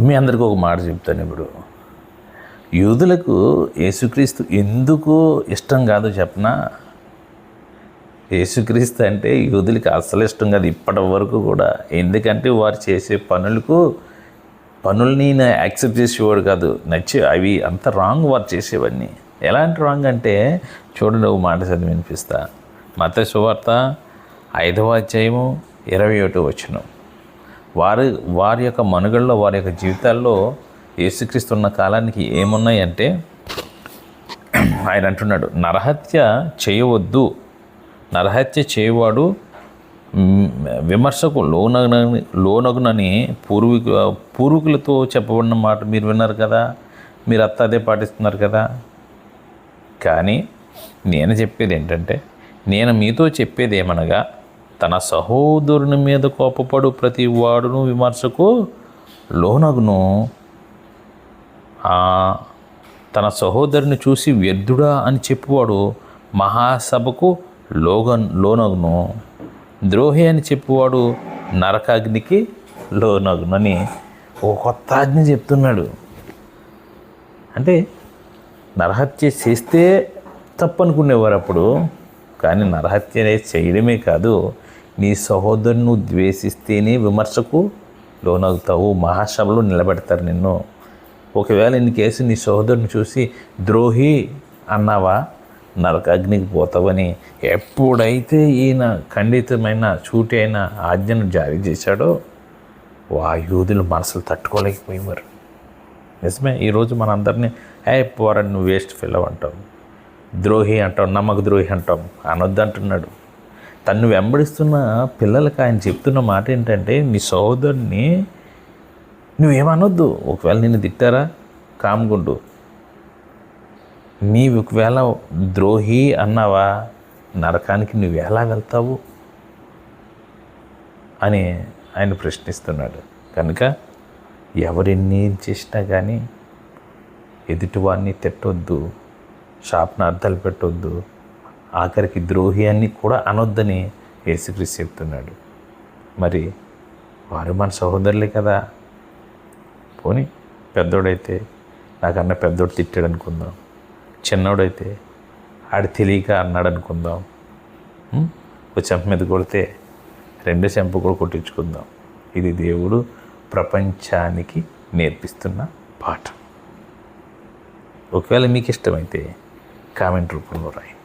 మీ అందరికీ ఒక మాట చెప్తాను ఇప్పుడు. యూదులకు యేసుక్రీస్తు ఎందుకు ఇష్టం కాదో చెప్పనా? యేసుక్రీస్తు అంటే యూదులకి అస్సలు ఇష్టం కాదు ఇప్పటి వరకు కూడా. ఎందుకంటే వారు చేసే పనులకు పనుల్ని యాక్సెప్ట్ చేసేవాడు కాదు. నచ్చి అవి అంత రాంగ్ వారు చేసేవన్నీ ఎలాంటి రాంగ్ అంటే చూడండి ఒక మాట చదివి వినిపిస్తా. మత సువార్త ఐదవ అధ్యాయము ఇరవై ఒకటి వచ్చినాం వారి వారి యొక్క మనుగడలో వారి యొక్క జీవితాల్లో యేసుక్రీస్తు ఉన్న కాలానికి ఏమున్నాయంటే ఆయన అంటున్నాడు నరహత్య చేయవద్దు. నరహత్య చేయవాడు విమర్శకు లోనగనని లోనగునని పూర్వీకు పూర్వీకులతో చెప్పబడిన మాట మీరు విన్నారు కదా? మీరు అత్త అదే పాటిస్తున్నారు కదా? కానీ నేను చెప్పేది ఏంటంటే నేను మీతో చెప్పేది ఏమనగా తన సహోదరుని మీద కోపపడు ప్రతి వాడును విమర్శకు లోనగును. తన సహోదరుని చూసి వ్యర్థుడా అని చెప్పువాడు మహాసభకు లోగన్ లోనగును. ద్రోహి అని చెప్పువాడు నరకాగ్నికి లోనగును అని ఒక కొత్త ఆజ్ఞ చెప్తున్నాడు. అంటే నరహత్య చేస్తే తప్పనుకునేవారు అప్పుడు కానీ నరహత్య చేయడమే కాదు నీ సహోదరుని ద్వేషిస్తేనే విమర్శకు లోనవుతావు. మహాసభలో నిలబెడతారు నిన్ను. ఒకవేళ ఇన్ని కేసు నీ సహోదరుని చూసి ద్రోహి అన్నావా? నరకాగ్నికి పోతావని ఎప్పుడైతే ఈయన ఖండితమైన చూటి అయిన ఆజ్ఞను జారీ చేశాడో వా యూదులు మనసులు తట్టుకోలేకపోయేవారు నిజమే ఈరోజు మనందరినీ ఏ పోరా నువ్వు వేస్ట్ ఫిల్ అంటాం. ద్రోహి అంటాం నమ్మక ద్రోహి అంటాం. అనొద్దు అంటున్నాడు. తను వెంబడిస్తున్న పిల్లలకి ఆయన చెప్తున్న మాట ఏంటంటే నీ సోదరుని నువ్వేమనొద్దు. ఒకవేళ నిన్ను తిట్టారా? కామ్గుండు. నీ ఒకవేళ ద్రోహి అన్నావా? నరకానికి నువ్వు ఎలా వెళ్తావు? అని ఆయన ప్రశ్నిస్తున్నాడు. కనుక ఎవరెన్ని చేసినా కానీ ఎదుటివాడిని తిట్టొద్దు. షాప్ను అర్థాలు పెట్టొద్దు. ఆఖరికి ద్రోహి అని కూడా అనొద్దని యేసుక్రీస్తు చెప్తున్నాడు. మరి వారు మన సహోదరులే కదా. పోనీ పెద్దోడైతే నాకన్నా పెద్దోడు తిట్టాడు అనుకుందాం చిన్నోడైతే ఆడు తెలియక అన్నాడు అనుకుందాం ఒక చెంప మీద కొడితే రెండు చెంప కూడా కొట్టించుకుందాం. ఇది దేవుడు ప్రపంచానికి నేర్పిస్తున్న పాఠం. ఒకవేళ మీకు ఇష్టమైతే కామెంట్ రూపంలో రాయండి.